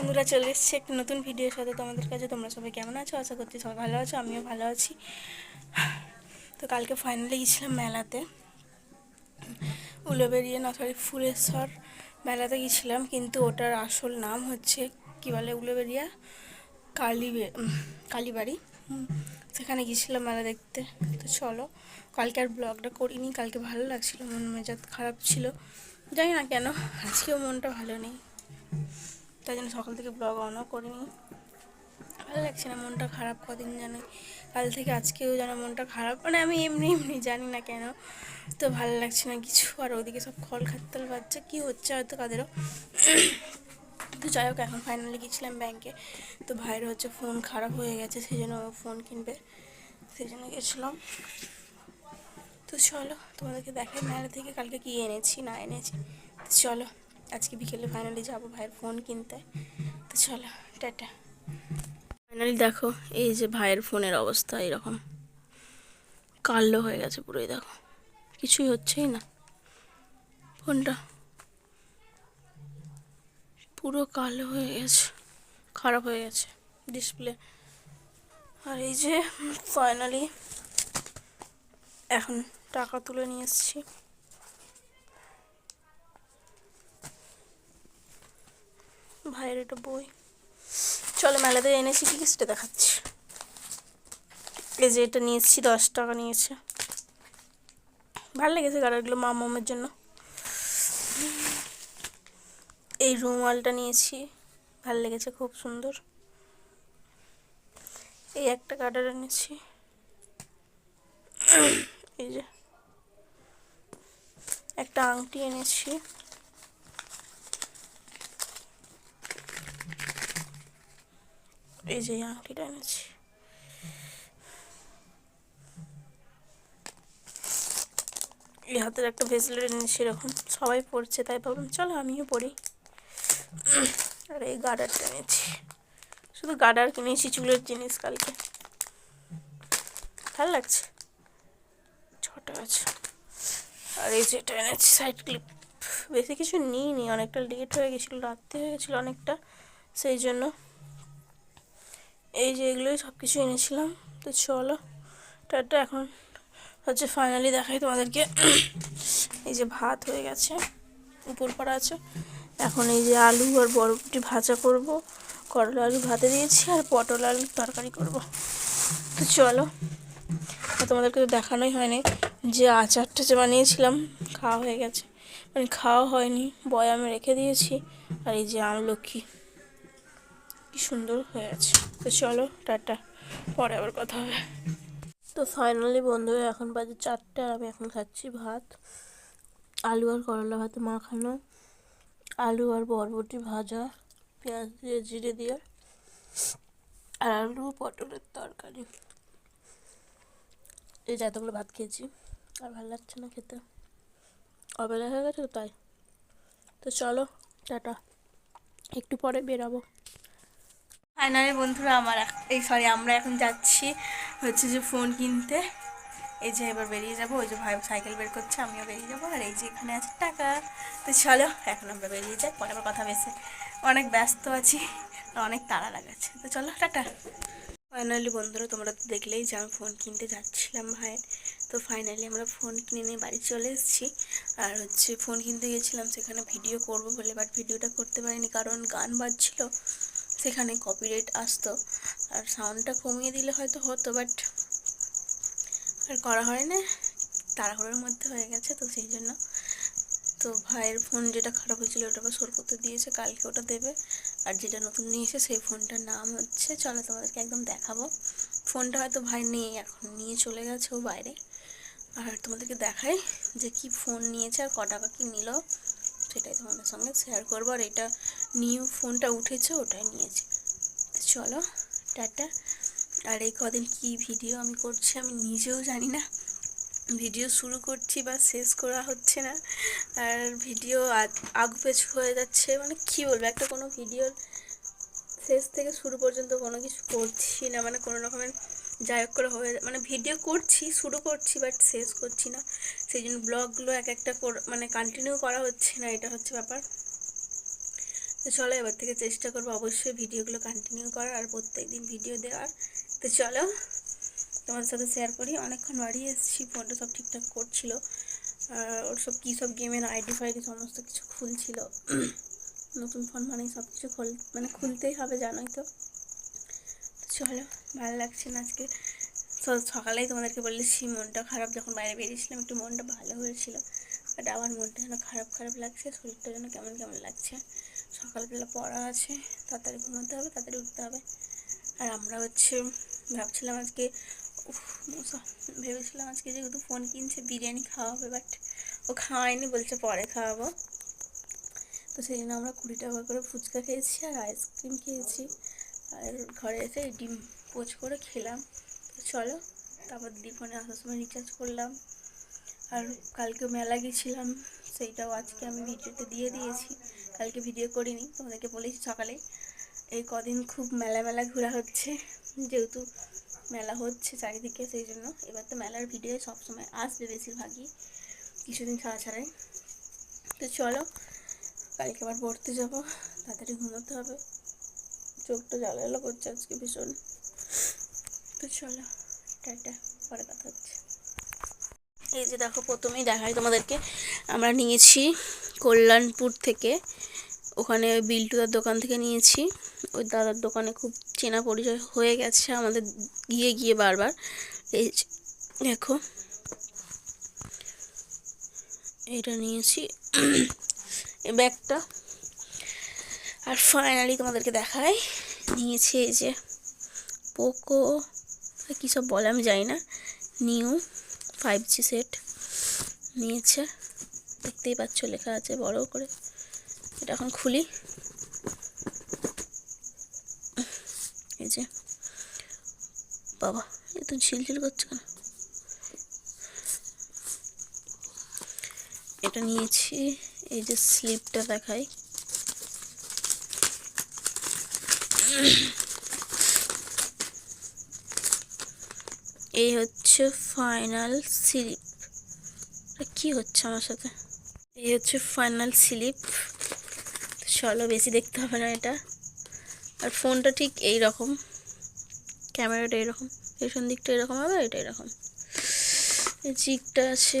বন্ধুরা, চলে এসেছি একটা নতুন ভিডিওর সাথে তোমাদের কাছে। তোমরা সবাই কেমন আছো? আশা করছি সবাই ভালো আছো, আমিও ভালো আছি। তো কালকে ফাইনালি গেছিলাম মেলাতে। উলোবেরিয়া না সরি ফুলেশ্বর মেলাতে গেছিলাম, কিন্তু ওটার আসল নাম হচ্ছে, কি বলে উলোবেরিয়া? কালী কালীবাড়ি। সেখানে গেছিলাম মেলা দেখতে। তো চলো, কালকে আর ব্লগটা করিনি, কালকে ভালো লাগছিল, মন মেজাজ খারাপ ছিল। জানি না কেন, আজকেও মনটা ভালো নেই। তাই জন্য সকাল থেকে ব্লগ অনও করিনি। ভালো লাগছে না, মনটা খারাপ কদিন যেন কাল থেকে আজকেও যেন মনটা খারাপ মানে আমি এমনি এমনি জানি না কেন। তো ভালো লাগছে না কিছু, আর ওদিকে সব খল খাত্তাল বাচ্চা কী হচ্ছে হয়তো কাদেরও। তো যাই হোক, এখন ফাইনালি গেছিলাম ব্যাংকে তো ভাইয়ের হচ্ছে ফোন খারাপ হয়ে গেছে, সেই জন্য ফোন কিনবে। সেই জন্য গেছিলাম। তো চলো, তোমাদেরকে দেখাই মেলা থেকে কালকে কি এনেছি, না এনেছি। চলো। আজকে বিকেলে ফাইনালি যাব ভাইয়ের ফোন কিনতে। তো চলো, টাটা। ফাইনালি দেখো, এই যে ভাইয়ের ফোনের অবস্থা এরকম। কালো হয়ে গেছে পুরোই, দেখো। কিছুই হচ্ছেই না। ফোনটা পুরো কালো হয়ে গেছে, খারাপ হয়ে গেছে ডিসপ্লে আর এই যে ফাইনালি এখন টাকা তুলে নিয়ে এসেছি। ভাইয়ের একটা বই। চলো মেলাতে এনেছি কি সেটা দেখাচ্ছি। এই যে এটা নিয়েছি, দশ টাকা নিয়েছে। ভালো লেগেছে গাড়াগুলো মা মামের জন্য। এই রুমালটা নিয়েছি, ভালো লেগেছে, খুব সুন্দর। এই একটা গার্ডার এনেছি। এই যে একটা আংটি এনেছি। এই যে আংটিটা এনেছি। এই হাতের একটা ভেসলেট এনেছি এরকম। সবাই পড়ছে তাই ভাবলাম, চলো আমিও পড়ি আর এই গার্ডারটা এনেছি। শুধু গার্ডার কিনেছি, চুলের জিনিস কালকে। ভালো লাগছে? ছোট আছে। আর এই যেটা এনেছি সাইড ক্লিপ বেশি কিছু নিইনি, অনেকটা লেট হয়ে গেছিল, রাত্রে হয়ে গেছিল অনেকটা। সেই জন্য এই যে এগুলোই সব কিছু এনেছিলাম। তো চলো, টাটা এখন। হচ্ছে ফাইনালি দেখাই তোমাদেরকে। এই যে ভাত হয়ে গেছে, উপর পড়া আছে। এখন এই যে আলু আর বরবটি ভাজা করব। করলা আলু ভাতে দিয়েছি আর পটল আলুর তরকারি করব। তো চলো তোমাদেরকে তো দেখানোই হয়নি যে আচারটা যে বানিয়েছিলাম, খাওয়া হয়ে গেছে। মানে খাওয়া হয়নি, বয়ামে রেখে দিয়েছি। আর এই যে আমলক্ষী কি সুন্দর হয়ে আছে। তো চলো, টাটা। পরে আবার কথা হবে। তো ফাইনালি বন্ধুরা, এখন বাজে চারটে, আর আমি এখন খাচ্ছি ভাত। আলু আর করলা ভাতে মাখানো। আলু আর বরবটি ভাজা। পেঁয়াজ দিয়ে জিরে দিয়ে। আর আলু পটলের তরকারি। এই যে এতগুলো ভাত খেয়েছি। আর ভালো লাগছে না খেতে। অবেলা হয়ে গেছে তো তাই। তো চলো, টাটা। একটু পরে বেরাবো। ফাইনালি বন্ধুরা আমার এই সরি আমরা এখন যাচ্ছি হচ্ছে যে ফোন কিনতে। এই যে এবার বেরিয়ে যাব, ওই যে ভাই সাইকেল বের করছে, আমিও বেরিয়ে যাব। আর এই যে এখানে আছে টাকা। তো চলো, এখন আমরা বেরিয়ে যাই, পরে আবার কথা বেশি অনেক ব্যস্ত আছি, আর অনেক তাড়া লাগাচ্ছে। তো চলো, টাটা। ফাইনালি বন্ধুরা, তোমরা তো দেখলেই যে আমি ফোন কিনতে যাচ্ছিলাম ভাইয়ের তো ফাইনালি আমরা ফোন কিনে নিয়ে বাড়ি চলে এসেছি। আর হচ্ছে ফোন কিনতে গেছিলাম, সেখানে ভিডিও করব বলে বাট ভিডিওটা করতে পারিনি, কারণ গান বাজছিল। সেখানে কপিরাইট আসতো। আর সাউন্ডটা কমিয়ে দিলে হয়তো হতো বাট আর করা হয় না। তাড়াহুড়োর মধ্যে হয়ে গেছে তো সেই জন্য। তো ভাইয়ের ফোন যেটা খারাপ হয়েছিল ওটা আবার সর করতে দিয়েছে, কালকে ওটা দেবে। আর যেটা নতুন নিয়েছে সেই ফোনটার নাম হচ্ছে, চলো তোমাদেরকে একদম দেখাবো। ফোনটা হয়তো ভাই নেই, এখন নিয়ে চলে গেছে ও বাইরে। আর তোমাদেরকে দেখাই যে কি ফোন নিয়েছে আর ক টাকা কী নিল, সেটাই তোমাদের সঙ্গে শেয়ার করব। আর এটা নিউ ফোনটা উঠেছে ওটাই নিয়েছে। চলো, টাটা। আর এই কদিন কি ভিডিও আমি করছি আমি নিজেও জানি না। ভিডিও শুরু করছি বা শেষ করা হচ্ছে না। আর ভিডিও আগ পেছু হয়ে যাচ্ছে মানে কী বলব, একটা কোনো ভিডিওর শেষ থেকে শুরু পর্যন্ত কোনো কিছু করছি না মানে কোনো রকমের যাই হোক করে হয়ে মানে ভিডিও করছি, শুরু করছি, বাট শেষ করছি না। সেই জন্য ব্লগগুলো এক একটা মানে কন্টিনিউ করা হচ্ছে না, এটা হচ্ছে ব্যাপার। তো চলো এবার থেকে চেষ্টা করব অবশ্যই ভিডিওগুলো কন্টিনিউ করার আর প্রত্যেক দিন ভিডিও দেওয়ার। তো চলো তোমাদের সাথে শেয়ার করি। অনেকক্ষণ বাড়ি এসেছি ফোনটা সব ঠিকঠাক করছিল। আর ওর সব কী সব গেমের আইডি ফাইডি সমস্ত কিছু খুলছিল। নতুন ফোন মানে সব কিছু খোল মানে খুলতেই হবে, জানোই তো। চলো, ভালো লাগছে না আজকে। সকালেই তোমাদেরকে বলেছি মনটা খারাপ, যখন বাইরে বেরিয়েছিলাম, একটু মনটা ভালো হয়েছিল। বাট আমার মনটা যেন খারাপ খারাপ লাগছে, শরীরটা যেন কেমন কেমন লাগছে। সকালবেলা পড়া আছে, তাড়াতাড়ি ঘুমাতে হবে, তাড়াতাড়ি উঠতে হবে। আর আমরা হচ্ছে ভাবছিলাম আজকে ভেবেছিলাম আজকে যেহেতু ফোন কিনছে, বিরিয়ানি খাওয়া হবে বাট ও খাওয়ায়নি, বলছে পরে খাওয়াবো। তো সেই জন্য আমরা কুড়ি টাকা করে ফুচকা খেয়েছি আর আইসক্রিম খেয়েছি। আর ঘরে এসে ডিম পোচ করে খেলাম। তো চলো, তারপর দিদি ফোনে আসার সময় রিচার্জ করলাম। আর কালকে মেলা গেছিলাম, সেইটাও আজকে আমি ভিডিওতে দিয়ে দিয়েছি। কালকে ভিডিও করিনি, তোমাদেরকে বলেছি সকালে। এই কদিন খুব মেলা মেলা ঘোরা হচ্ছে, যেহেতু মেলা হচ্ছে চারিদিকে, সেই জন্য এবার তো মেলার ভিডিও সবসময় আসবে বেশিরভাগই কিছুদিন ছাড়া ছাড়াই। তো চলো, কালকে আবার পড়তে যাব, তাড়াতাড়ি ঘুমোতে হবে। চোখটা জ্বালা জ্বালা করছে আজকে ভীষণ। তো চলো, টাটা, পরে কথা হচ্ছে। এই যে দেখো, প্রথমেই দেখাই তোমাদেরকে। আমরা নিয়েছি কল্যাণপুর থেকে। ওখানে ওই বিল্টুদার দোকান থেকে নিয়েছি। ওই দাদার দোকানে খুব চেনা পরিচয় হয়ে গেছে আমাদের, গিয়ে গিয়ে বারবার। এই দেখো। এটা নিয়েছি। এই ব্যাগটা। আর ফাইনালি তোমাদেরকে দেখাই। নিয়েছি এই যে পোকো কী সব বলে আমি জানি না। নিউ। ফাইভ জি সেট নিয়েছে। দেখতেই পাচ্ছ লেখা আছে বড় করে। এটা এখন খুলি। এই যে। বাবা, এ তো ঝিলঝিল করছে কেন? এটা নিয়েছি। এই যে স্লিপটা দেখাই। এই হচ্ছে ফাইনাল স্লিপ কি হচ্ছে আমার সাথে? এই হচ্ছে ফাইনাল স্লিপ চলো, বেশি দেখতে হবে না এটা। আর ফোনটা ঠিক এই রকম ক্যামেরাটা এরকম পেছন দিকটা এরকম হবে, এটা এরকম। চিকটা আছে,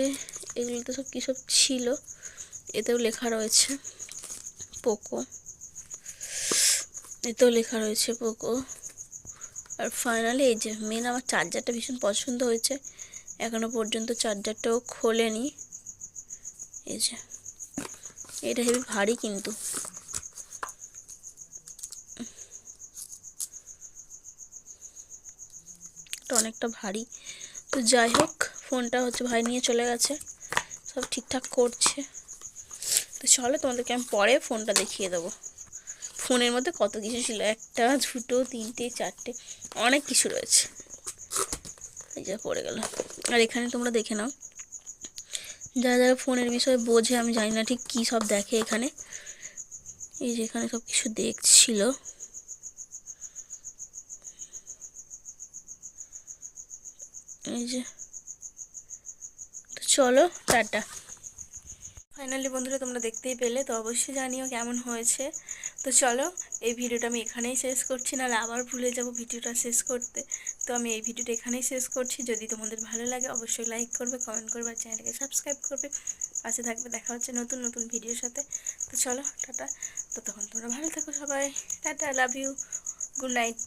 এগুলো তো সব কী সব ছিল। এতেও লেখা রয়েছে, পোকো। এতেও লেখা রয়েছে পোকো। আর ফাইনালি এই যে মেন আমার চার্জারটা ভীষণ পছন্দ হয়েছে। এখনও পর্যন্ত চার্জারটাও খোলেনি। এই যে, এটা হেবি ভারী কিন্তু। অনেকটা ভারী। তো যাই হোক, ফোনটা হচ্ছে ভাই নিয়ে চলে গেছে। সব ঠিকঠাক করছে। তো চলো তোমাদেরকে আমি পরে ফোনটা দেখিয়ে দেবো। ফোনের মধ্যে কত কিছু ছিল? একটা, দুটো, তিনটে, চারটে, অনেক কিছু রয়েছে। এই যা পড়ে গেল। আর এখানে তোমরা দেখে নাও। যারা যারা ফোনের বিষয়ে বোঝে, আমি জানি না ঠিক কী সব দেখে এখানে। এই যে এখানে সব কিছু দেখছিল। এই যে। তো চলো, টাটা। ফাইনালি বন্ধুরা, তোমরা দেখতেই পেলে, তো অবশ্যই জানিও কেমন হয়েছে। তো চলো, এই ভিডিওটা আমি এখানেই শেষ করছি, নাহলে আবার ভুলে যাব ভিডিওটা শেষ করতে। তো আমি এই ভিডিওটা এখানেই শেষ করছি, যদি তোমাদের ভালো লাগে অবশ্যই লাইক করবে কমেন্ট করবে আর চ্যানেলকে সাবস্ক্রাইব করবে। পাশে থাকবে, দেখা হচ্ছে নতুন নতুন ভিডিওর সাথে। তো চলো, টাটা। তো তখন তোমরা ভালো থাকো সবাই। Tata love you good night